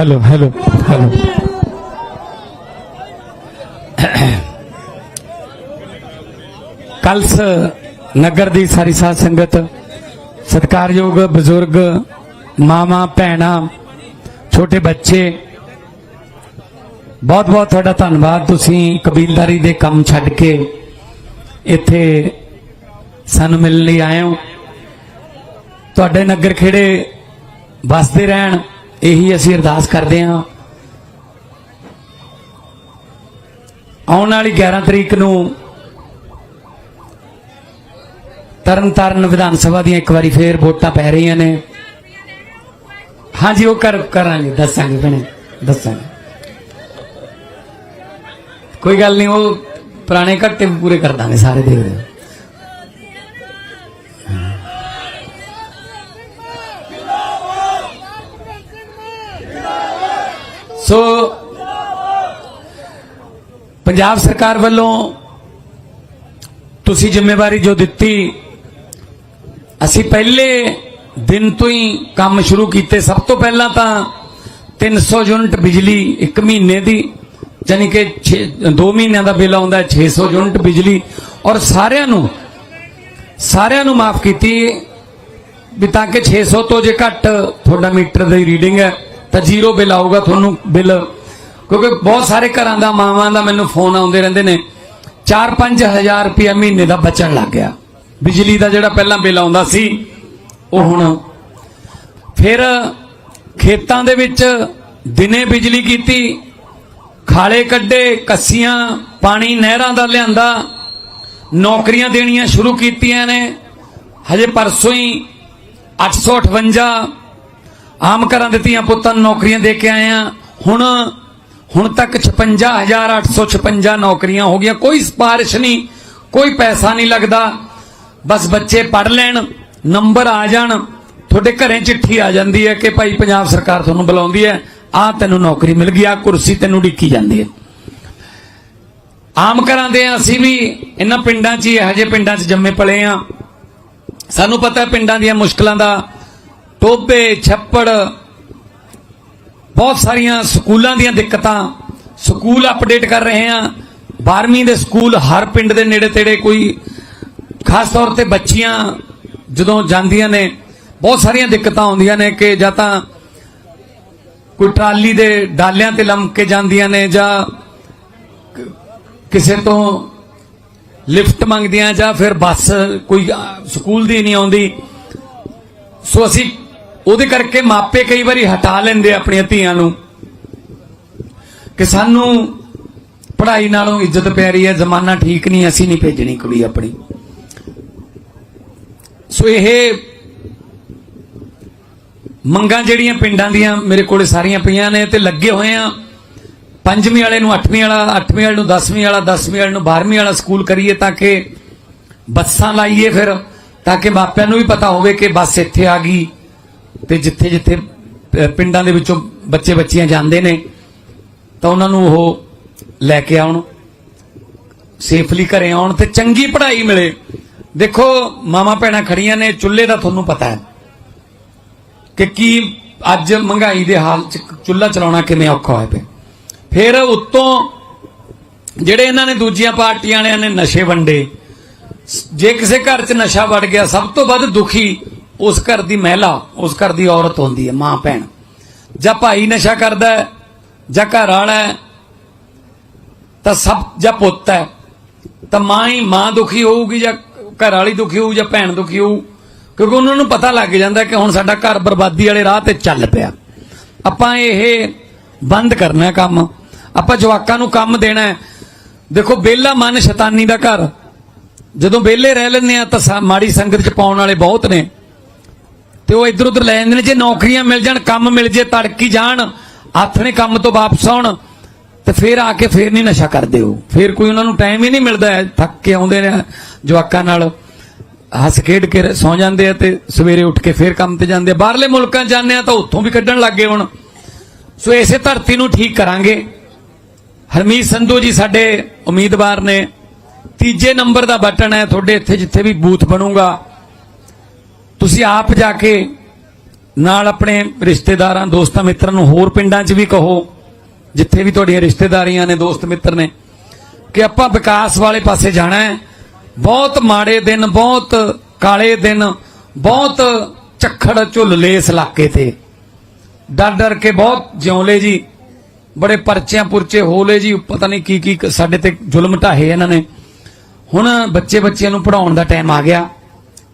Hello hello hello ਕਲਸ ਨਗਰ ਦੀ ਸਾਰੀ ਸਾਧ ਸੰਗਤ ਸਤਿਕਾਰਯੋਗ ਬਜ਼ੁਰਗ ਮਾਮਾ ਭੈਣਾ ਛੋਟੇ ਬੱਚੇ ਬਹੁਤ ਬਹੁਤ ਤੁਹਾਡਾ ਧੰਨਵਾਦ ਤੁਸੀਂ ਕਬੀਲਦਾਰੀ ਦੇ ਕੰਮ ਛੱਡ ਕੇ ਇੱਥੇ ਸਾਨੂੰ ਮਿਲਣ ਲਈ ਆਏ ਹੋ ਤੁਹਾਡੇ ਨਗਰ ਖੇੜੇ ਵਸਦੇ ਰਹਿਣ ਇਹੀ ਅਸੀਂ ਅਰਦਾਸ ਕਰਦੇ ਹਾਂ। ਆਉਣ ਵਾਲੀ 11 ਤਰੀਕ ਨੂੰ ਤਰਨਤਾਰਨ ਵਿਧਾਨ ਸਭਾ ਦੀਆਂ ਇੱਕ ਵਾਰੀ ਫੇਰ ਵੋਟਾਂ ਪੈ ਰਹੀਆਂ ਨੇ। ਹਾਂਜੀ, ਉਹ ਕਰ, ਕਰਾਂਗੇ, ਦੱਸਾਂਗੇ ਭੈਣੇ, ਦੱਸਾਂਗੇ। ਕੋਈ ਗੱਲ ਨਹੀਂ, ਉਹ ਪੁਰਾਣੇ ਘੱਟੇ ਵੀ ਪੂਰੇ ਕਰ ਦਾਂਗੇ ਸਾਰੇ ਦੇਖਦੇ ਪੰਜਾਬ ਸਰਕਾਰ ਵੱਲੋਂ ਤੁਸੀਂ ਜ਼ਿੰਮੇਵਾਰੀ ਜੋ ਦਿੱਤੀ, ਅਸੀਂ ਪਹਿਲੇ ਦਿਨ ਤੋਂ ਹੀ ਕੰਮ ਸ਼ੁਰੂ ਕੀਤੇ। ਸਭ ਤੋਂ ਪਹਿਲਾਂ ਤਾਂ 300 ਯੂਨਿਟ ਬਿਜਲੀ ਇੱਕ ਮਹੀਨੇ ਦੀ ਯਾਨੀ ਕਿ 2 ਮਹੀਨਿਆਂ ਦਾ ਬਿੱਲ ਆਉਂਦਾ ਹੈ 600 ਯੂਨਿਟ ਬਿਜਲੀ। ਔਰ ਸਾਰਿਆਂ ਨੂੰ ਸਾਰਿਆਂ ਨੂੰ ਮਾਫ ਕੀਤੀ ਵੀ ਤਾਂ ਕਿ 600 ਤੋਂ ਜੇ ਘੱਟ ਤੁਹਾਡਾ ਮੀਟਰ ਦੀ ਰੀਡਿੰਗ ਹੈ, ਤਾਂ ਜ਼ੀਰੋ ਬਿੱਲ ਆਊਗਾ ਤੁਹਾਨੂੰ, ਬਿੱਲ। ਕਿਉਂਕਿ ਬਹੁਤ ਸਾਰੇ ਘਰਾਂ ਦਾ, ਮਾਵਾਂ ਦਾ ਮੈਨੂੰ ਫੋਨ ਆਉਂਦੇ ਰਹਿੰਦੇ ਨੇ। 4-5 ਹਜ਼ਾਰ ਰੁਪਇਆ ਮਹੀਨੇ ਦਾ ਬਚਣ ਲੱਗ ਗਿਆ। ਬਿਜਲੀ ਦਾ ਜਿਹੜਾ ਪਹਿਲਾਂ ਬਿੱਲ ਆਉਂਦਾ ਸੀ, ਉਹ ਹੁਣ ਫਿਰ ਖੇਤਾਂ ਦੇ ਵਿੱਚ ਦਿਨੇ ਬਿਜਲੀ ਕੀਤੀ, ਖਾਲੇ ਕੱਢੇ, ਕੱਸੀਆਂ, ਪਾਣੀ ਨਹਿਰਾਂ ਦਾ ਲਿਆਂਦਾ, ਨੌਕਰੀਆਂ ਦੇਣੀਆਂ ਸ਼ੁਰੂ ਕੀਤੀਆਂ ਨੇ। ਹਜੇ ਪਰਸੋਂ ਹੀ 858 ਆਮ ਘਰਾਂ ਦਿੱਤੀਆਂ, ਪੁੱਤਾਂ ਨੂੰ ਨੌਕਰੀਆਂ ਦੇ ਕੇ ਆਏ ਆ। ਹੁਣ ਹੁਣ ਤੱਕ 56856 ਨੌਕਰੀਆਂ ਹੋ ਗਈਆਂ। ਕੋਈ ਸਿਫਾਰਿਸ਼ ਨਹੀਂ ਕੋਈ ਪੈਸਾ ਨਹੀਂ ਲੱਗਦਾ। ਬਸ ਬੱਚੇ ਪੜ ਲੈਣ ਨੰਬਰ ਆ ਜਾਣ। ਤੁਹਾਡੇ ਘਰੇ ਚਿੱਠੀ ਆ ਜਾਂਦੀ ਹੈ ਕਿ ਭਾਈ ਪੰਜਾਬ ਸਰਕਾਰ ਤੁਹਾਨੂੰ ਬੁਲਾਉਂਦੀ ਹੈ ਆ ਤੈਨੂੰ ਨੌਕਰੀ ਮਿਲ ਗਈ ਆ ਕੁਰਸੀ ਤੈਨੂੰ ਢੀਕੀ ਜਾਂਦੀ ਹੈ। ਆਮ ਘਰਾਂ ਦੇ ਆ, ਅਸੀਂ ਵੀ ਇਹਨਾਂ ਪਿੰਡਾਂ 'ਚ ਹੀ ਇਹੋ ਜਿਹੇ ਪਿੰਡਾਂ 'ਚ ਜੰਮੇ ਪਲੇ ਆ ਸਾਨੂੰ ਪਤਾ ਪਿੰਡਾਂ ਦੀਆਂ ਮੁਸ਼ਕਲਾਂ ਦਾ ਟੋਬੇ ਛੱਪੜ ਬਹੁਤ ਸਾਰੀਆਂ ਸਕੂਲਾਂ ਦੀਆਂ ਦਿੱਕਤਾਂ। ਸਕੂਲ ਅਪਡੇਟ ਕਰ ਰਹੇ ਹਾਂ। 12ਵੀਂ ਦੇ ਸਕੂਲ ਹਰ ਪਿੰਡ ਦੇ ਨੇੜੇ ਤੇੜੇ ਕੋਈ ਖਾਸ ਤੌਰ ਤੇ ਬੱਚੀਆਂ ਜਦੋਂ ਜਾਂਦੀਆਂ ਨੇ, ਬਹੁਤ ਸਾਰੀਆਂ ਦਿੱਕਤਾਂ ਆਉਂਦੀਆਂ ਨੇ ਕਿ ਜਾਂ ਤਾਂ ਕੋਈ ਟਰਾਲੀ ਦੇ ਡਾਲਿਆਂ ਤੇ ਲੰਮ ਕੇ ਜਾਂਦੀਆਂ ਨੇ ਜਾਂ ਕਿਸੇ ਤੋਂ ਲਿਫਟ ਮੰਗਦੀਆਂ ਜਾਂ ਫਿਰ ਬੱਸ ਕੋਈ ਸਕੂਲ ਦੀ ਨਹੀਂ ਆਉਂਦੀ। ਸੋ ਅਸੀਂ ਉਹਦੇ ਕਰਕੇ ਮਾਪੇ ਕਈ ਵਾਰੀ ਹਟਾ ਲੈਂਦੇ ਆਪਣੀਆਂ ਧੀਆਂ ਨੂੰ ਕਿ ਸਾਨੂੰ ਪੜ੍ਹਾਈ ਨਾਲੋਂ ਇੱਜ਼ਤ ਪਿਆਰੀ ਹੈ, ਜ਼ਮਾਨਾ ਠੀਕ ਨਹੀਂ, ਅਸੀਂ ਨਹੀਂ ਭੇਜਣੀ ਕੁੜੀ ਆਪਣੀ। ਸੋ ਇਹ ਮੰਗਾਂ ਜਿਹੜੀਆਂ ਪਿੰਡਾਂ ਦੀਆਂ ਮੇਰੇ ਕੋਲੇ ਸਾਰੀਆਂ ਪਈਆਂ ਨੇ ਤੇ ਲੱਗੇ ਹੋਏ ਆ। ਪੰਜਵੀਂ ਵਾਲੇ ਨੂੰ ਅੱਠਵੀਂ ਵਾਲਾ, ਅੱਠਵੀਂ ਵਾਲੇ ਨੂੰ 10ਵੀਂ ਵਾਲਾ 10ਵੀਂ ਵਾਲੇ ਨੂੰ 12ਵੀਂ ਵਾਲਾ ਸਕੂਲ ਕਰੀਏ ਤਾਂ ਕਿ ਬੱਸਾਂ ਲਾਈਏ ਫਿਰ, ਤਾਂ ਕਿ ਮਾਪਿਆਂ ਨੂੰ ਵੀ ਪਤਾ ਹੋਵੇ ਕਿ ਬੱਸ ਇੱਥੇ ਆ ਗਈ। ਤੇ ਜਿੱਥੇ ਜਿੱਥੇ ਪਿੰਡਾਂ ਦੇ ਵਿੱਚੋਂ ਬੱਚੇ ਬੱਚੀਆਂ ਜਾਂਦੇ ਨੇ, ਤਾਂ ਉਹਨਾਂ ਨੂੰ ਉਹ ਲੈ ਕੇ ਆਉਣ ਸੇਫਲੀ ਘਰੇ ਆਉਣ ਤੇ ਚੰਗੀ ਪੜ੍ਹਾਈ ਮਿਲੇ। ਦੇਖੋ ਮਾਮਾ ਭੈਣਾਂ ਖੜੀਆਂ ਨੇ, ਚੁੱਲ੍ਹੇ ਦਾ ਤੁਹਾਨੂੰ ਪਤਾ ਹੈ ਕਿ ਕੀ ਅੱਜ ਮਹਿੰਗਾਈ ਦੇ ਹਾਲ ਚ ਚੁੱਲ੍ਹਾ ਚਲਾਉਣਾ ਕਿਵੇਂ ਔਖਾ ਹੋਇਆ ਪਿਆ। ਫਿਰ ਉੱਤੋਂ ਜਿਹੜੇ ਇਹਨਾਂ ਨੇ ਦੂਜੀਆਂ ਪਾਰਟੀਆਂ ਵਾਲਿਆਂ ਨੇ ਨਸ਼ੇ ਵੰਡੇ, ਜੇ ਕਿਸੇ ਘਰ 'ਚ ਨਸ਼ਾ ਵੜ ਗਿਆ, ਸਭ ਤੋਂ ਵੱਧ ਦੁਖੀ ਉਸ ਘਰ ਦੀ ਮਹਿਲਾ, ਉਸ ਘਰ ਦੀ ਔਰਤ ਹੁੰਦੀ ਹੈ, ਮਾਂ ਭੈਣ। ਜਾਂ ਭਾਈ ਨਸ਼ਾ ਕਰਦਾ ਹੈ, ਜਾਂ ਘਰ ਵਾਲਾ ਹੈ, ਤਾਂ ਸਭ, ਜਾਂ ਪੁੱਤ ਹੈ। ਤਾਂ ਮਾਂ ਹੀ ਮਾਂ ਦੁਖੀ ਹੋਊਗੀ ਜਾਂ ਘਰ ਵਾਲੀ ਦੁਖੀ ਹੋਊ ਜਾਂ ਭੈਣ ਦੁਖੀ ਹੋਊ, ਕਿਉਂਕਿ ਉਹਨਾਂ ਨੂੰ ਪਤਾ ਲੱਗ ਜਾਂਦਾ ਕਿ ਹੁਣ ਸਾਡਾ ਘਰ ਬਰਬਾਦੀ ਵਾਲੇ ਰਾਹ ਤੇ ਚੱਲ ਪਿਆ। ਆਪਾਂ ਇਹ ਬੰਦ ਕਰਨਾ ਕੰਮ। ਆਪਾਂ ਜਵਾਕਾਂ ਨੂੰ ਕੰਮ ਦੇਣਾ ਹੈ। ਦੇਖੋ ਬੇਲਾ ਮਨ ਸ਼ੈਤਾਨੀ ਦਾ ਘਰ। ਜਦੋਂ ਵਿਹਲੇ ਰਹਿ ਲੈਂਦੇ ਆ ਤਾਂ ਸਾ- ਮਾੜੀ ਸੰਗਤ ਚ ਪਾਉਣ ਵਾਲੇ ਬਹੁਤ ਨੇ। ਤੇ ਉਹ ਇੱਧਰ ਉੱਧਰ ਲੈ ਜਾਂਦੇ ਨੇ, ਜੇ ਨੌਕਰੀਆਂ ਮਿਲ ਜਾਣ, ਕੰਮ ਮਿਲ ਜੇ, ਤੜਕੀ ਜਾਣ, ਹੱਥ ਨੇ ਕੰਮ ਤੋਂ ਵਾਪਸ ਆਉਣ, ਤੇ ਫੇਰ ਆ ਕੇ ਫੇਰ ਨਹੀਂ ਨਸ਼ਾ ਕਰਦੇ ਹੋ ਫੇਰ ਕੋਈ ਉਹਨਾਂ ਨੂੰ ਟਾਈਮ ਹੀ ਨਹੀਂ ਮਿਲਦਾ ਥੱਕ ਕੇ ਆਉਂਦੇ ਨੇ ਜਵਾਕਾਂ ਨਾਲ, ਹੱਸ ਖੇਡ ਕੇ ਸੌ ਜਾਂਦੇ ਆ ਤੇ ਸਵੇਰੇ ਉੱਠ ਕੇ ਫੇਰ ਕੰਮ ਤੇ ਜਾਂਦੇ ਆ। ਬਾਹਰਲੇ ਮੁਲਕਾਂ 'ਚ ਜਾਂਦੇ ਆ ਤਾਂ ਉੱਥੋਂ ਵੀ ਕੱਢਣ ਲੱਗੇ ਹੁਣ। ਸੋ ਇਸੇ ਧਰਤੀ ਨੂੰ ਠੀਕ ਕਰਾਂਗੇ। ਹਰਮੀਤ ਸੰਧੂ ਜੀ ਸਾਡੇ ਉਮੀਦਵਾਰ ਨੇ। ਤੀਜੇ ਨੰਬਰ ਦਾ ਬਟਨ ਹੈ, ਤੁਹਾਡੇ ਇੱਥੇ ਜਿੱਥੇ ਵੀ ਬੂਥ ਬਣੂਗਾ। ਤੁਸੀਂ ਆਪ ਜਾ ਕੇ ਨਾਲ ਆਪਣੇ ਰਿਸ਼ਤੇਦਾਰਾਂ, ਦੋਸਤਾਂ, ਮਿੱਤਰਾਂ ਨੂੰ ਹੋਰ ਪਿੰਡਾਂ 'ਚ ਵੀ ਕਹੋ, ਜਿੱਥੇ ਵੀ ਤੁਹਾਡੀਆਂ ਰਿਸ਼ਤੇਦਾਰੀਆਂ ਨੇ, ਦੋਸਤ, ਮਿੱਤਰ ਨੇ, ਕਿ ਆਪਾਂ ਵਿਕਾਸ ਵਾਲੇ ਪਾਸੇ ਜਾਣਾ ਹੈ। ਬਹੁਤ ਮਾੜੇ ਦਿਨ, ਬਹੁਤ ਕਾਲੇ ਦਿਨ, ਬਹੁਤ ਝੱਖੜ ਝੁੱਲਲੇ ਇਸ ਇਲਾਕੇ ਤੇ। ਡਰ ਡਰ ਕੇ ਬਹੁਤ ਜਿਉਂਲੇ ਜੀ। ਬੜੇ ਪਰਚਿਆਂ ਪੁਰਚੇ ਹੋਲੇ ਜੀ। ਪਤਾ ਨਹੀਂ ਕੀ ਕੀ ਸਾਡੇ ਤੇ ਜ਼ੁਲਮ ਢਾਹੇ ਇਹਨਾਂ ਨੇ। ਹੁਣ ਬੱਚੇ ਬੱਚਿਆਂ ਨੂੰ ਪੜਾਉਣ ਦਾ ਟਾਈਮ ਆ ਗਿਆ।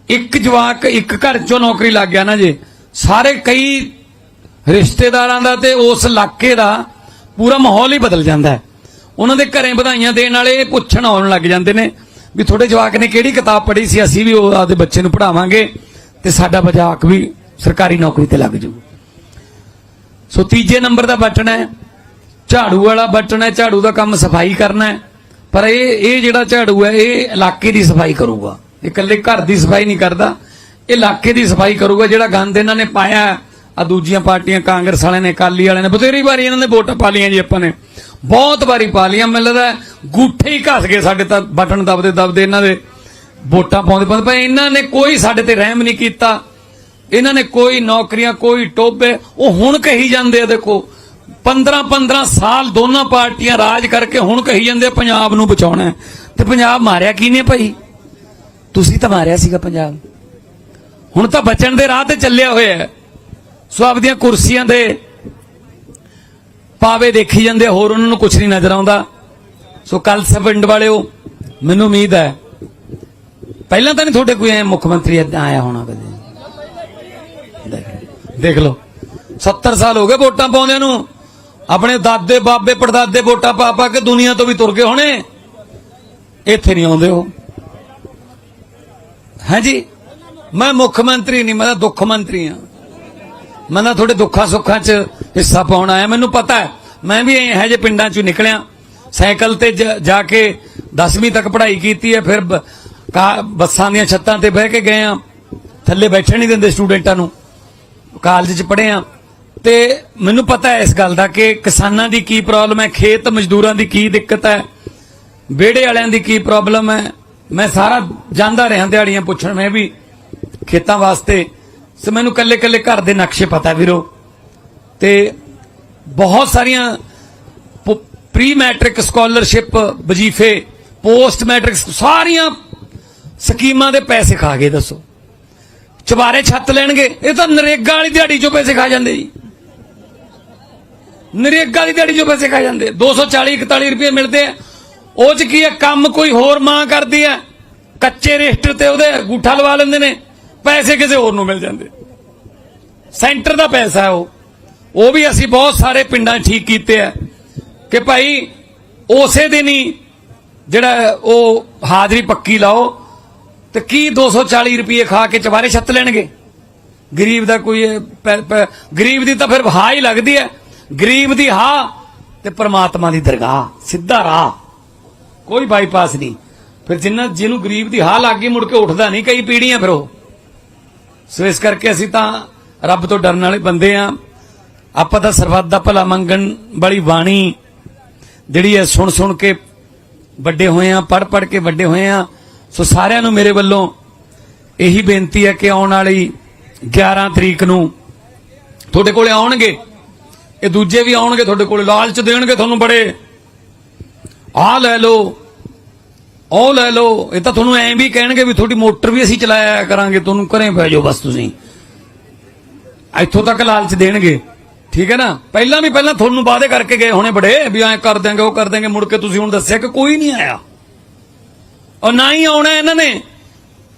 ਇੱਕ ਜਵਾਕ, ਇੱਕ ਘਰ ਚੋਂ ਨੌਕਰੀ ਲੱਗ ਗਿਆ ਨਾ ਜੇ। ਸਾਰੇ ਕਈ ਰਿਸ਼ਤੇਦਾਰਾਂ ਦਾ ਤੇ ਉਸ ਇਲਾਕੇ ਦਾ ਪੂਰਾ ਮਾਹੌਲ ਹੀ ਬਦਲ ਜਾਂਦਾ ਹੈ। ਉਹਨਾਂ ਦੇ ਘਰੇ ਵਧਾਈਆਂ ਦੇਣ ਵਾਲੇ ਇਹ ਪੁੱਛਣ ਆਉਣ ਲੱਗ ਜਾਂਦੇ ਨੇ ਵੀ ਤੁਹਾਡੇ ਜਵਾਕ ਨੇ ਕਿਹੜੀ ਕਿਤਾਬ ਪੜ੍ਹੀ ਸੀ, ਅਸੀਂ ਵੀ ਉਹ ਆਪਦੇ ਬੱਚੇ ਨੂੰ ਪੜਾਵਾਂਗੇ ਤੇ ਸਾਡਾ ਬਜਾਕ ਵੀ ਸਰਕਾਰੀ ਨੌਕਰੀ ਤੇ ਲੱਗ ਜਾਊ ਸੋ ਤੀਜੇ ਨੰਬਰ ਦਾ ਬਟਨ ਹੈ, ਝਾੜੂ ਵਾਲਾ ਬਟਨ ਹੈ, ਝਾੜੂ ਦਾ ਕੰਮ ਸਫ਼ਾਈ ਕਰਨਾ ਹੈ। ਪਰ ਇਹ ਇਹ ਜਿਹੜਾ ਝਾੜੂ ਹੈ, ਇਹ ਇਲਾਕੇ ਦੀ ਸਫ਼ਾਈ ਕਰੂਗਾ। ਇਕੱਲੇ ਘਰ ਦੀ ਸਫ਼ਾਈ ਨਹੀਂ ਕਰਦਾ ਇਹ ਇਲਾਕੇ ਦੀ ਸਫ਼ਾਈ ਕਰੂਗਾ, ਜਿਹੜਾ ਗੰਦ ਇਹਨਾਂ ਨੇ ਪਾਇਆ ਆ ਦੂਜੀਆਂ ਪਾਰਟੀਆਂ ਕਾਂਗਰਸ ਵਾਲਿਆਂ ਨੇ, ਅਕਾਲੀ ਵਾਲਿਆਂ ਨੇ, ਬਥੇਰੀ ਵਾਰੀ ਇਹਨਾਂ ਨੇ ਵੋਟਾਂ ਪਾ ਲਈਆਂ ਜੀ ਆਪਾਂ ਨੇ। ਬਹੁਤ ਵਾਰੀ ਪਾ ਲਈਆਂ, ਮੈਨੂੰ ਲੱਗਦਾ ਗੂਠੇ ਹੀ ਘਸ ਗਏ ਸਾਡੇ ਤਾਂ, ਬਟਨ ਦਬਦੇ ਦਬਦੇ ਇਹਨਾਂ ਦੇ ਵੋਟਾਂ ਪਾਉਂਦੇ ਪਾਉਂਦੇ, ਪਰ ਇਹਨਾਂ ਨੇ ਕੋਈ ਸਾਡੇ ਤੇ ਰਹਿਮ ਨਹੀਂ ਕੀਤਾ। ਇਹਨਾਂ ਨੇ ਕੋਈ ਨੌਕਰੀਆਂ, ਕੋਈ ਟੋਬੇ ਉਹ ਹੁਣ ਕਹੀ ਜਾਂਦੇ ਆ ਦੇਖੋ 15 15 ਸਾਲ ਦੋਨਾਂ ਪਾਰਟੀਆਂ ਰਾਜ ਕਰਕੇ ਹੁਣ ਕਹੀ ਜਾਂਦੇ ਪੰਜਾਬ ਨੂੰ ਬਚਾਉਣਾ ਤੇ ਪੰਜਾਬ ਮਾਰਿਆ ਕੀ ਨੇ ਭਾਈ? ਤੁਸੀਂ ਤਾਂ ਮਾਰਿਆ ਸੀਗਾ ਪੰਜਾਬ। ਹੁਣ ਤਾਂ ਬਚਣ ਦੇ ਰਾਹ ਤੇ ਚੱਲਿਆ ਹੋਇਆ ਹੈ। ਸੋ ਆਪਦੀਆਂ ਕੁਰਸੀਆਂ ਦੇ ਪਾਵੇ ਦੇਖੀ ਜਾਂਦੇ ਹੋਰ ਉਹਨਾਂ ਨੂੰ ਕੁਝ ਨਹੀਂ ਨਜ਼ਰ ਆਉਂਦਾ। ਸੋ ਕੱਲ ਪਿੰਡ ਵਾਲਿਓ, ਮੈਨੂੰ ਉਮੀਦ ਹੈ, ਪਹਿਲਾਂ ਤਾਂ ਨਹੀਂ ਤੁਹਾਡੇ ਕੋਈ ਮੁੱਖ ਮੰਤਰੀ ਏਦਾਂ ਆਇਆ ਹੋਣਾ ਕਦੇ। ਦੇਖ- ਦੇਖ ਲਓ 70 ਸਾਲ ਹੋ ਗਏ ਵੋਟਾਂ ਪਾਉਂਦਿਆਂ ਨੂੰ। ਆਪਣੇ ਦਾਦੇ, ਬਾਬੇ, ਪੜਦਾਦੇ ਵੋਟਾਂ ਪਾ ਪਾ ਕੇ ਦੁਨੀਆ ਤੋਂ ਵੀ ਤੁਰ ਗਏ ਹੋਣੇ। ਇੱਥੇ ਨਹੀਂ ਆਉਂਦੇ ਉਹ। ਹਾਂਜੀ। ਮੈਂ ਮੁੱਖ ਮੰਤਰੀ ਨਹੀਂ, ਮੈਂ ਦੁੱਖ ਮੰਤਰੀ ਹਾਂ। ਮੈਂ ਨਾ ਤੁਹਾਡੇ ਦੁੱਖਾਂ ਸੁੱਖਾਂ 'ਚ ਹਿੱਸਾ ਪਾਉਣ ਆਇਆ। ਮੈਨੂੰ ਪਤਾ ਹੈ, ਮੈਂ ਵੀ ਇਹੋ ਜਿਹੇ ਪਿੰਡਾਂ 'ਚੋਂ ਨਿਕਲਿਆ। ਸਾਈਕਲ ਤੇ ਜ- ਜਾ ਕੇ 10ਵੀਂ ਤੱਕ ਪੜ੍ਹਾਈ ਕੀਤੀ ਹੈ, ਫਿਰ ਬੱਸਾਂ ਦੀਆਂ ਛੱਤਾਂ ਤੇ ਬਹਿ ਕੇ ਗਏ ਆ ਥੱਲੇ ਬੈਠਣ ਨਹੀਂ ਦਿੰਦੇ ਸਟੂਡੈਂਟਾਂ ਨੂੰ। ਕਾਲਜ 'ਚ ਪੜ੍ਹੇ ਆ ਤੇ ਮੈਨੂੰ ਪਤਾ ਹੈ ਇਸ ਗੱਲ ਦਾ ਕਿ ਕਿਸਾਨਾਂ ਦੀ ਕੀ ਪ੍ਰੋਬਲਮ ਹੈ, ਖੇਤ ਮਜ਼ਦੂਰਾਂ ਦੀ ਕੀ ਦਿੱਕਤ ਹੈ, ਵਿਹੜੇ ਵਾਲਿਆਂ ਦੀ ਕੀ ਪ੍ਰੋਬਲਮ ਹੈ ਮੈਂ ਸਾਰਾ ਜਾਂਦਾ ਰਿਹਾ ਦਿਹਾੜੀਆਂ ਪੁੱਛਣ, ਮੈਂ ਵੀ ਖੇਤਾਂ ਵਾਸਤੇ। ਸੋ ਮੈਨੂੰ ਕੱਲੇ ਕੱਲੇ ਘਰ ਦੇ ਨਕਸ਼ੇ ਪਤਾ ਵੀਰੋ। ਤੇ ਬਹੁਤ ਸਾਰੀਆਂ ਪ੍ਰੀ ਮੈਟ੍ਰਿਕ ਸਕਾਲਰਸ਼ਿਪ ਵਜ਼ੀਫੇ ਪੋਸਟ ਮੈਟ੍ਰਿਕ ਸਾਰੀਆਂ ਸਕੀਮਾਂ ਦੇ ਪੈਸੇ ਖਾ ਗਏ, ਦੱਸੋ। ਚੁਬਾਰੇ ਛੱਤ ਲੈਣਗੇ। ਇਹ ਤਾਂ ਨਰੇਗਾ ਵਾਲੀ ਦਿਹਾੜੀ ਚੋਂ ਪੈਸੇ ਖਾ ਜਾਂਦੇ ਜੀ। ਨਰੇਗਾ ਦੀ ਦਿਹਾੜੀ ਚੋਂ ਪੈਸੇ ਖਾ ਜਾਂਦੇ। 240 41 ਰੁਪਏ ਮਿਲਦੇ ਆ। ਉਹ ਚ ਕੀ ਹੈ ਕੰਮ ਕੋਈ ਹੋਰ ਮਾਂ ਕਰਦੀ ਹੈ ਕੱਚੇ ਰਜਿਸਟਰ ਤੇ ਉਹਦੇ ਅੰਗੂਠਾ ਲਵਾ ਲੈਂਦੇ ਨੇ, ਪੈਸੇ ਕਿਸੇ ਹੋਰ ਨੂੰ ਮਿਲ ਜਾਂਦੇ। ਸੈਂਟਰ ਦਾ ਪੈਸਾ ਹੈ ਉਹ। ਉਹ ਵੀ ਅਸੀਂ ਬਹੁਤ ਸਾਰੇ ਪਿੰਡਾਂ ਠੀਕ ਕੀਤੇ ਆ ਕਿ ਭਾਈ ਉਸੇ ਦਿਨ ਹੀ ਜਿਹੜਾ ਉਹ ਹਾਜ਼ਰੀ ਪੱਕੀ ਲਾਓ ਤੇ ਕੀ 240 ਰੁਪਏ ਖਾ ਕੇ ਚਵਾਰੇ ਛੱਤ ਲੈਣਗੇ? ਗਰੀਬ ਦਾ ਕੋਈ ਗਰੀਬ ਦੀ ਤਾਂ ਫਿਰ ਹਾ ਹੀ ਲੱਗਦੀ ਹੈ। ਗਰੀਬ ਦੀ ਹਾ ਤੇ ਪ੍ਰਮਾਤਮਾ ਦੀ ਦਰਗਾਹ, ਸਿੱਧਾ ਰਾਹ। ਕੋਈ ਬਾਈਪਾਸ ਨਹੀਂ। ਫਿਰ ਜਿੰਨਾ ਜਿਹਨੂੰ ਗਰੀਬ ਦੀ ਹਾਲ ਲੱਗ ਗਈ, ਮੁੜ ਕੇ ਉੱਠਦਾ ਨਹੀਂ ਕਈ ਪੀੜੀਆਂ ਫਿਰ ਉਹ। ਸੋ ਇਸ ਕਰਕੇ ਅਸੀਂ ਤਾਂ ਰੱਬ ਤੋਂ ਡਰਨ ਵਾਲੇ ਬੰਦੇ ਆ। ਆਪਾਂ ਤਾਂ ਸਰਬੱਤ ਦਾ ਭਲਾ ਮੰਗਣ ਵਾਲੀ ਬਾਣੀ ਜਿਹੜੀ ਹੈ ਸੁਣ ਸੁਣ ਕੇ ਵੱਡੇ ਹੋਏ ਆ ਪੜ ਪੜ ਕੇ ਵੱਡੇ ਹੋਏ ਆ। ਸੋ ਸਾਰਿਆਂ ਨੂੰ ਮੇਰੇ ਵੱਲੋਂ ਇਹੀ ਬੇਨਤੀ ਹੈ ਕਿ ਆਉਣ ਵਾਲੀ 11 ਤਰੀਕ ਨੂੰ ਤੁਹਾਡੇ ਕੋਲੇ ਆਉਣਗੇ। ਇਹ ਦੂਜੇ ਵੀ ਆਉਣਗੇ, ਤੁਹਾਡੇ ਕੋਲੇ ਲਾਲਚ ਦੇਣਗੇ ਤੁਹਾਨੂੰ ਬੜੇ। ਆਹ ਲੈ ਲਓ, ਉਹ ਲੈ ਲਓ। ਇਹ ਤਾਂ ਤੁਹਾਨੂੰ ਐਂ ਵੀ ਕਹਿਣਗੇ ਵੀ ਤੁਹਾਡੀ ਮੋਟਰ ਵੀ ਅਸੀਂ ਚਲਾਇਆ ਕਰਾਂਗੇ, ਤੁਹਾਨੂੰ ਘਰੇ ਪੈ ਜਾਓ ਬਸ ਤੁਸੀਂ। ਇੱਥੋਂ ਤੱਕ ਲਾਲਚ ਦੇਣਗੇ। ਠੀਕ ਹੈ ਨਾ? ਪਹਿਲਾਂ ਵੀ ਪਹਿਲਾਂ ਤੁਹਾਨੂੰ ਵਾਅਦੇ ਕਰਕੇ ਗਏ ਹੋਣੇ ਬੜੇ ਵੀ ਐਂ ਕਰ ਦਿਆਂਗੇ, ਉਹ ਕਰ ਦਿਆਂਗੇ। ਮੁੜ ਕੇ ਤੁਸੀਂ ਹੁਣ ਦੱਸਿਆ ਕਿ ਕੋਈ ਨਹੀਂ ਆਇਆ। ਔਰ ਨਾ ਹੀ ਆਉਣਾ ਇਹਨਾਂ ਨੇ।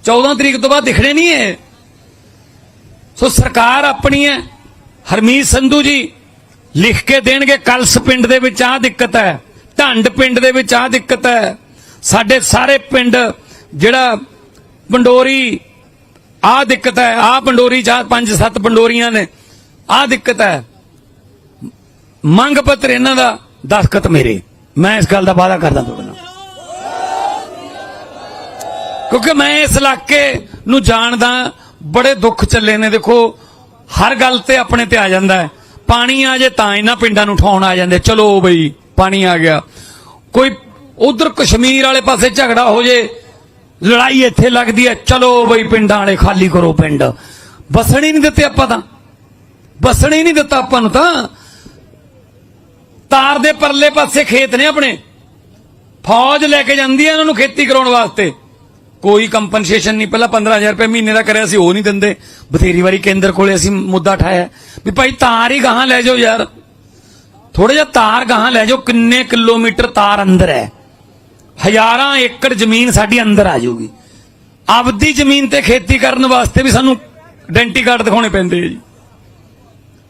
14 ਤਰੀਕ ਤੋਂ ਬਾਅਦ ਦਿਖਣੇ ਨਹੀਂ ਹੈ ਸੋ ਸਰਕਾਰ ਆਪਣੀ ਹੈ। ਹਰਮੀਤ ਸੰਧੂ ਜੀ, ਲਿਖ ਕੇ ਦੇਣਗੇ, ਕਲਸ ਪਿੰਡ ਦੇ ਵਿੱਚ ਆਹ ਦਿੱਕਤ ਹੈ। ਢੰਡ ਪਿੰਡ ਦੇ ਵਿੱਚ ਆਹ ਦਿੱਕਤ ਹੈ। ਸਾਡੇ ਸਾਰੇ ਪਿੰਡ ਜਿਹੜਾ ਪੰਡੋਰੀ, ਆਹ ਦਿੱਕਤ ਹੈ। ਆਹ ਪੰਡੋਰੀ ਚਾਹ ਪੰਜ ਸੱਤ ਪੰਡੋਰੀਆਂ ਨੇ, ਆਹ ਦਿੱਕਤ ਹੈ। ਮੰਗ ਪੱਤਰ ਇਹਨਾਂ ਦਾ ਦਸਖਤ ਮੇਰੇ। ਮੈਂ ਇਸ ਗੱਲ ਦਾ ਵਾਅਦਾ ਕਰਦਾ ਤੁਹਾਡੇ ਨਾਲ। ਕਿਉਂਕਿ ਮੈਂ ਇਸ ਇਲਾਕੇ ਨੂੰ ਜਾਣਦਾ, ਬੜੇ ਦੁੱਖ ਚੱਲੇ ਨੇ। ਦੇਖੋ, ਹਰ ਗੱਲ ਤੇ ਆਪਣੇ ਤੇ ਆ ਜਾਂਦਾ ਪਾਣੀ ਆ ਜੇ ਤਾਂ ਇਹਨਾਂ ਪਿੰਡਾਂ ਨੂੰ ਠਾਉਣ ਆ ਜਾਂਦੇ। ਚਲੋ ਬਈ। ਪਾਣੀ ਆ ਗਿਆ। ਕੋਈ ਉਧਰ ਕਸ਼ਮੀਰ ਵਾਲੇ ਪਾਸੇ ਝਗੜਾ ਹੋ ਜੇ, ਲੜਾਈ ਇੱਥੇ ਲੱਗਦੀ ਹੈ। ਚਲੋ ਬਈ ਪਿੰਡਾਂ ਵਾਲੇ ਖਾਲੀ ਕਰੋ ਪਿੰਡ। ਵਸਣ ਹੀ ਨਹੀਂ ਦਿੱਤੇ ਆਪਾਂ ਤਾਂ। ਬਸਣ ਹੀ ਨਹੀਂ ਦਿੱਤਾ ਆਪਾਂ ਨੂੰ ਤਾਂ। ਤਾਰ ਦੇ ਪਰਲੇ ਪਾਸੇ ਖੇਤ ਨੇ ਆਪਣੇ। ਫੌਜ ਲੈ ਕੇ ਜਾਂਦੀ ਹੈ ਇਹਨਾਂ ਨੂੰ ਖੇਤੀ ਕਰਾਉਣ ਵਾਸਤੇ। ਕੋਈ ਕੰਪਨਸੇਸ਼ਨ ਨਹੀਂ। ਪਹਿਲਾਂ 15000 ਰੁਪਏ ਮਹੀਨੇ ਦਾ ਕਰਿਆ ਸੀ, ਉਹ ਨਹੀਂ ਦਿੰਦੇ। ਬਥੇਰੀ ਵਾਰੀ ਕੇਂਦਰ ਕੋਲੇ ਅਸੀਂ ਮੁੱਦਾ ਠਾਇਆ। ਵੀ ਭਾਈ ਤਾਰ ਹੀ ਗਾਹਾਂ ਲੈ ਜਾਓ ਯਾਰ। ਥੋੜਾ ਜਿਹਾ ਤਾਰ ਗਾਹਾਂ ਲੈ ਜਾਓ, ਕਿੰਨੇ ਕਿਲੋਮੀਟਰ ਤਾਰ ਅੰਦਰ ਹੈ। ਹਜ਼ਾਰਾਂ ਏਕੜ ਜ਼ਮੀਨ ਸਾਡੀ ਅੰਦਰ ਆ ਜਾਊਗੀ। ਆਪਦੀ ਜ਼ਮੀਨ ਤੇ ਖੇਤੀ ਕਰਨ ਵਾਸਤੇ ਵੀ ਸਾਨੂੰ ਆਇਡੈਂਟੀ ਕਾਰਡ ਦਿਖਾਉਣੇ ਪੈਂਦੇ ਆ ਜੀ।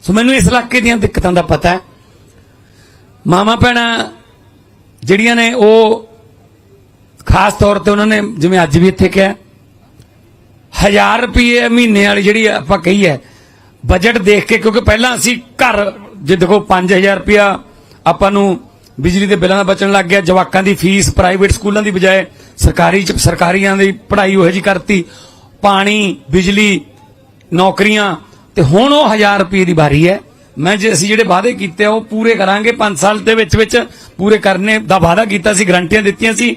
ਸੋ ਮੈਨੂੰ ਇਸ ਇਲਾਕੇ ਦੀਆਂ ਦਿੱਕਤਾਂ ਦਾ ਪਤਾ ਹੈ। ਮਾਮਾ ਭੈਣਾਂ ਜਿਹੜੀਆਂ ਨੇ ਉਹ ਖਾਸ ਤੌਰ ਤੇ ਉਹਨਾਂ ਨੇ ਜਿਵੇਂ ਅੱਜ ਵੀ ਇੱਥੇ ਕਿਹਾ 1000 ਰੁਪਏ ਮਹੀਨੇ ਵਾਲੀ ਜਿਹੜੀ ਆਪਾਂ ਕਹੀ ਹੈ ਬਜਟ ਦੇਖ ਕੇ ਕਿਉਂਕਿ ਪਹਿਲਾਂ ਅਸੀਂ ਘਰ ਜੇ ਦੇਖੋ 5000 ਰੁਪਇਆ ਆਪਾਂ ਨੂੰ ਬਿਜਲੀ ਦੇ ਬਿੱਲਾਂ ਦਾ ਬਚਣ ਲੱਗ ਗਿਆ, ਜਵਾਕਾਂ ਦੀ ਫੀਸ, ਪ੍ਰਾਈਵੇਟ ਸਕੂਲਾਂ ਦੀ ਬਜਾਏ ਸਰਕਾਰੀ ਸਰਕਾਰੀਆਂ ਦੀ ਪੜ੍ਹਾਈ ਉਹ ਜੀ ਕਰਤੀ, ਪਾਣੀ, ਬਿਜਲੀ, ਨੌਕਰੀਆਂ, ਤੇ ਹੁਣ ਉਹ 1000 ਰੁਪਏ ਦੀ ਵਾਰੀ ਹੈ। ਮੈਂ ਜੇ ਅਸੀਂ ਜਿਹੜੇ ਵਾਅਦੇ ਕੀਤੇ ਆ, ਉਹ ਪੂਰੇ ਕਰਾਂਗੇ 5 ਸਾਲ ਦੇ ਵਿੱਚ ਵਿੱਚ ਪੂਰੇ ਕਰਨੇ ਦਾ ਵਾਅਦਾ ਕੀਤਾ ਸੀ, ਗਰੰਟੀਆਂ ਦਿੱਤੀਆਂ ਸੀ।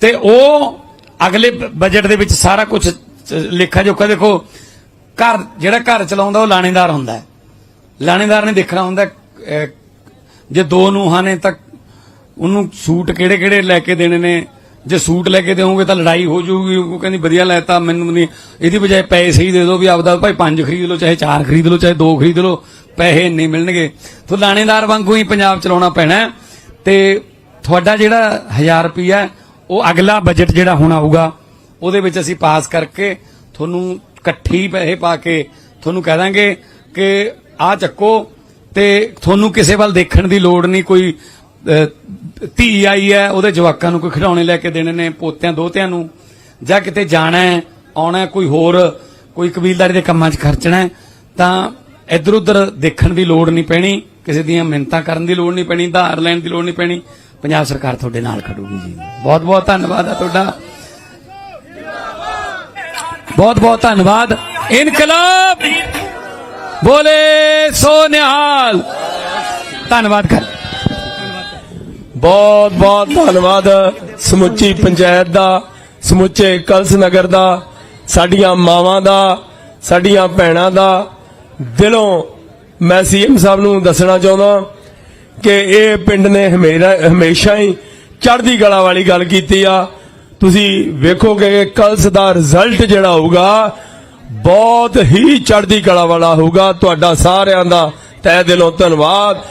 ਤੇ ਉਹ ਅਗਲੇ ਬਜਟ ਦੇ ਵਿੱਚ ਸਾਰਾ ਕੁਝ ਲੇਖਾ ਜੋਖਾ ਦੇਖੋ, ਘਰ, ਜਿਹੜਾ ਘਰ ਚਲਾਉਂਦਾ, ਉਹ ਲਾਣੇਦਾਰ ਹੁੰਦਾ ਹੈ। ਲਾਣੇਦਾਰ ਨੇ ਦੇਖਣਾ ਹੁੰਦਾ ਜੇ ਦੋ ਨੂੰਹਾਂ ਨੇ ਤਾਂ ਉਹਨੂੰ ਸੂਟ ਕਿਹੜੇ ਕਿਹੜੇ ਲੈ ਕੇ ਦੇਣੇ ਨੇ? ਜੇ ਸੂਟ ਲੈ ਕੇ ਦੇਵੋਗੇ ਤਾਂ ਲੜਾਈ ਹੋ ਜਾਊਗੀ। ਉਹ ਕਹਿੰਦੀ, ਵਧੀਆ ਲੈਤਾ, ਮੈਨੂੰ ਨਹੀਂ। ਇਹਦੀ ਬਜਾਏ ਪੈਸੇ ਹੀ ਦੇ ਦਿਓ ਵੀ ਆਪਦਾ ਭਾਈ ਪੰਜ ਖਰੀਦ ਲਓ, ਚਾਹੇ ਚਾਰ ਖਰੀਦ ਲਓ, ਚਾਹੇ ਦੋ ਖਰੀਦ ਲਓ। ਪੈਸੇ ਨਹੀਂ ਮਿਲਣਗੇ। ਤੋ ਲਾਣੇਦਾਰ ਵਾਂਗੂ ਹੀ ਪੰਜਾਬ ਚਲਾਉਣਾ ਪੈਣਾ ਹੈ। ਤੇ ਤੁਹਾਡਾ ਜਿਹੜਾ 1000 ਰੁਪਿਆ ਉਹ ਅਗਲਾ ਬਜਟ ਜਿਹੜਾ ਹੁਣ ਆਊਗਾ, ਉਹਦੇ ਵਿੱਚ ਅਸੀਂ ਪਾਸ ਕਰਕੇ ਤੁਹਾਨੂੰ ਇਕੱਠੀ ਪੈਸੇ ਪਾ ਕੇ ਤੁਹਾਨੂੰ ਕਹਿ ਦਾਂਗੇ ਕਿ ਆ ਚੱਕੋ ਤੇ ਤੁਹਾਨੂੰ ਕਿਸੇ ਵੱਲ ਦੇਖਣ ਦੀ ਲੋੜ ਨਹੀਂ, ਕੋਈ ਧੀ ਆਈ ਹੈ, ਉਹਦੇ ਜਵਾਕਾਂ ਨੂੰ ਕੋਈ ਖਿਡੌਣੇ ਲੈ ਕੇ ਦੇਣੇ ਨੇ, ਪੋਤਿਆਂ, ਦੋਤਿਆਂ ਨੂੰ, ਜਾਂ ਕਿਤੇ ਜਾਣਾ ਹੈ, ਆਉਣਾ ਕੋਈ ਹੋਰ, ਕੋਈ ਕਬੀਲਦਾਰੀ ਦੇ ਕੰਮਾਂ 'ਚ ਖਰਚਣਾ ਤਾਂ ਇੱਧਰ ਉੱਧਰ ਦੇਖਣ ਦੀ ਲੋੜ ਨਹੀਂ ਪੈਣੀ, ਕਿਸੇ ਦੀਆਂ ਮਿੰਨਤਾਂ ਕਰਨ ਦੀ ਲੋੜ ਨਹੀਂ ਪੈਣੀ, ਧਾਰ ਲੈਣ ਦੀ ਲੋੜ ਨਹੀਂ ਪੈਣੀ। ਪੰਜਾਬ ਸਰਕਾਰ ਤੁਹਾਡੇ ਨਾਲ ਖੜੂਗੀ ਜੀ। ਬਹੁਤ ਬਹੁਤ ਧੰਨਵਾਦ ਆ ਤੁਹਾਡਾ। ਬਹੁਤ ਬਹੁਤ ਧੰਨਵਾਦ। ਇਨਕਲਾਬ! ਬੋਲੇ ਸੋ ਨਿਹਾਲ ਧੰਨਵਾਦ ਕਰ। ਬਹੁਤ ਬਹੁਤ ਧੰਨਵਾਦ ਸਮੁੱਚੀ ਪੰਚਾਇਤ ਦਾ, ਸਮੁੱਚੇ ਕਲਸ ਨਗਰ ਦਾ, ਸਾਡੀਆਂ ਮਾਵਾਂ ਦਾ, ਸਾਡੀਆਂ ਭੈਣਾਂ ਦਾ। ਦਿਲੋਂ ਮੈਂ ਸੀਐਮ ਸਾਹਿਬ ਨੂੰ ਦੱਸਣਾ ਚਾਹੁੰਦਾ ਕਿ ਇਹ ਪਿੰਡ ਨੇ ਹਮੇਸ਼ਾ ਹੀ ਚੜ੍ਹਦੀ ਕਲਾ ਵਾਲੀ ਗੱਲ ਕੀਤੀ ਆ। ਤੁਸੀਂ ਵੇਖੋਗੇ ਕਲਸ ਦਾ ਰਿਜ਼ਲਟ ਜਿਹੜਾ ਹੋਊਗਾ ਬਹੁਤ ਹੀ ਚੜ੍ਹਦੀ ਕਲਾ ਵਾਲਾ ਹੋਊਗਾ। ਤੁਹਾਡਾ ਸਾਰਿਆਂ ਦਾ ਤਹਿ ਦਿਲੋਂ ਧੰਨਵਾਦ।